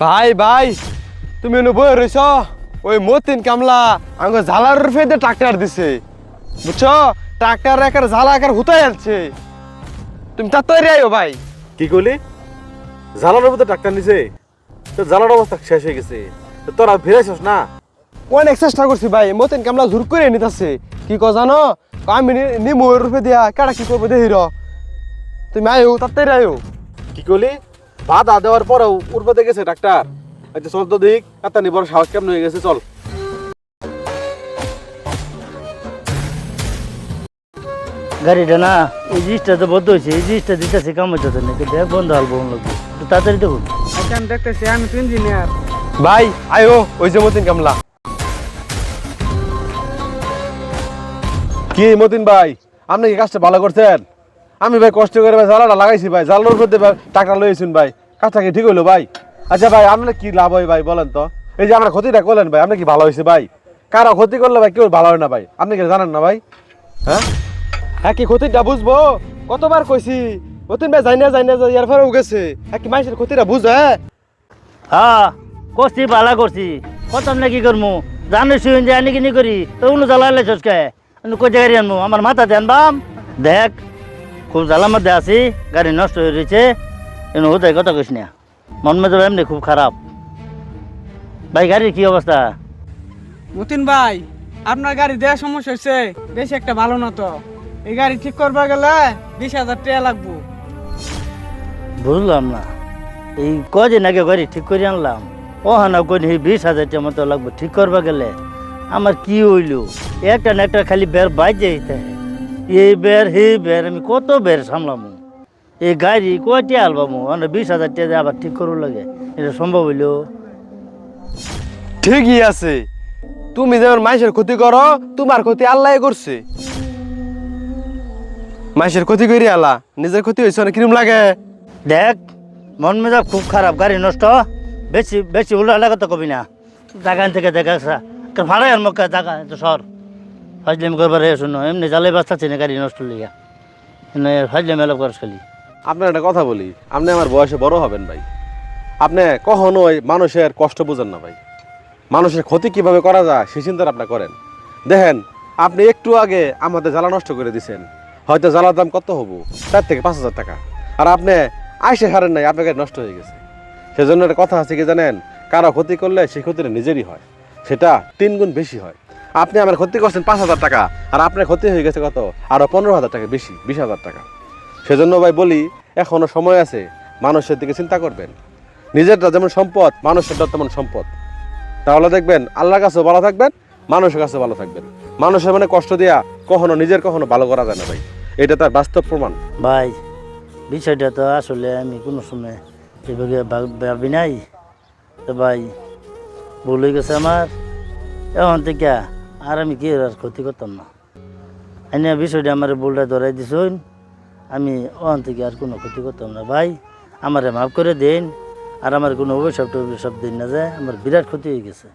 ভাই ভাই তুমি বই রইছ ওই মতিন কামলা আমাকে ঝালার ফেদে ট্রাক্টর দিছে। বুঝছ? ট্রাক্টর একার ঝালা একার হুতাই আছে তুমি তাড়াতাড়ি আইও ভাই। কি করলি জ্বালানোর মধ্যে ডাক্তার নিছে। তো জ্বালার অবস্থা শেষ হয়ে গেছে। তো তোরা ফিরেছিস না? অনেক চেষ্টা করছি ভাই। মতিন কামলা ঝুর করে নিতেছে। কি ক জানো? আমি নি- নিমু রূপে দিয়া কাটা কি করব দেহির তুমি আইও তাড়াতাড়ি আইও কি করলি বাধা দেওয়ার পরেও উর্বতে গেছে ডাক্তার। আচ্ছা চল তো দিক কাতানি বড় সাহস কেমন হয়ে গেছে চল। গাড়িটা না এই জিনিসটা তো বদ্ধ হয়েছে এই জিনিসটা দিতেছে কাম হইতেছে নাকি দেখ বন্ধ হাল লাগবে। একটু তাড়াতাড়ি দেখুন। আচ্ছা আমি দেখতেছি আমি তো ইঞ্জিনিয়ার ভাই আইও ওই যে মতিন কামলা। কি মতিন ভাই আপনি কি কাজটা ভালো করছেন? আমি ভাই কষ্ট করে ভাই জ্বালাটা লাগাইছি ভাই। জ্বালানোর মধ্যে টাকা লইছেন ভাই। কাজটা কি ঠিক হইল ভাই? আচ্ছা ভাই, আপনার কি লাভ হয় ভাই বলেন তো? এই যে আমরা ক্ষতিটা করলেন ভাই আপনি কি ভালো হয়েছে ভাই? কারও ক্ষতি করলে ভাই কেউ ভালো হয় না ভাই। আপনি কি জানেন না ভাই? হ্যাঁ? হ্যাঁ কি ক্ষতিটা বুঝব? কতবার কইছি মতিন ভাই যাই না যাই না যাই এর ফেরেও গেছে। হ্যাঁ কি মানুষের ক্ষতিটা বুঝ হ্যাঁ? হ্যাঁ করছি ভালা করছি। কত না কি করমু? জানো শুন যে আনি কিনি করি? তো উনো জ্বালা লাইছস কে আমি কই গাড়ি আনমু? আমার মাথা দেন বাম। দেখ খুব জ্বালার মধ্যে আছি গাড়ি নষ্ট হয়ে রয়েছে এনে হতে কথা কইস না। মন মেজাব এমনি খুব খারাপ। ভাই গাড়ির কি অবস্থা? মতিন ভাই আপনার গাড়ি দেওয়ার সমস্যা হয়েছে বেশি একটা ভালো না তো। এই গাড়ি ঠিক করবা গেলে বিশ হাজার টাকা লাগবো। বুঝলাম না। এই কদিন আগে গাড়ি ঠিক করে আনলাম। ও হানা কোন এই বিশ হাজার টাকা মতো লাগবে। ঠিক করবা গেলে আমার কি হইল? একটা না একটা খালি বের বাজে এই বের হে বের আমি কত বের সামলামু? এই গাড়ি কয়টি আলবামু? মানে বিশ হাজার টাকা আবার ঠিক করু লাগে। এটা সম্ভব হইল? ঠিকই আছে। তুমি যেমন মানুষের ক্ষতি করো তোমার ক্ষতি আল্লাহ করছে। মানুষের ক্ষতি করি আল্লাহ নিজের ক্ষতি হয়েছে অনেক কিরম লাগে। দেখ মন মেজাব খুব খারাপ গাড়ি নষ্ট। বেশি বেশি উল্টা লাগে তো কবি না। জায়গা থেকে দেখা ভাড়াই আর মক্কা জায়গা তো সর ফাজলাম করবার হে শুনো এমনি জ্বালাই বাঁচতে না গাড়ি নষ্ট এনে ফাজলাম এলাপ করাস খালি। আপনার একটা কথা বলি, আপনি আমার বয়সে বড় হবেন ভাই। আপনি কখনোই মানুষের কষ্ট বুঝেন না ভাই। মানুষের ক্ষতি কীভাবে করা যায়, সে চিন্তা আপনি করেন। দেখেন, আপনি একটু আগে আমাদের জ্বালা নষ্ট করে দিছেন। হয়তো জ্বালার দাম কত হব? চার থেকে পাঁচ হাজার টাকা। আর আপনি আইসে হারেন নাই, আপনার গাড়ি নষ্ট হয়ে গেছে। সেজন্য একটা কথা আছে কি জানেন? কারও ক্ষতি করলে সেই ক্ষতিটা নিজেরই হয়। সেটা তিন গুণ বেশি হয়। আপনি আমার ক্ষতি করছেন পাঁচ হাজার টাকা, আর আপনার ক্ষতি হয়ে গেছে কত? আরও পনেরো হাজার টাকা বেশি, বিশ হাজার টাকা। সেজন্য ভাই বলি, এখনও সময় আছে, মানুষের দিকে চিন্তা করবেন। নিজেরটা যেমন সম্পদ মানুষেরটা তেমন সম্পদ। তাহলে দেখবেন, আল্লাহর কাছেও ভালো থাকবেন, মানুষের কাছে ভালো থাকবেন। মানুষের মানে কষ্ট দেয়া কখনো নিজের কখনো ভালো করা যায় না ভাই। এটা তার বাস্তব প্রমাণ। ভাই, বিষয়টা তো আসলে আমি কোনো সময় এভাবে ভাবি নাই। তো ভাই, ভুল হয়ে গেছে আমার। এখন থেকে আর আমি কি আর ক্ষতি করতাম না। এনে বিষয়টা আমার বোলটা ধরাই দিস আমি ওখান থেকে আর কোনো ক্ষতি করতাম না। ভাই, আমারে মাফ করে দিন। আর আমার কোনো অভিশাপ টভিশাপ দিন না যায় আমার বিরাট ক্ষতি হয়ে গেছে।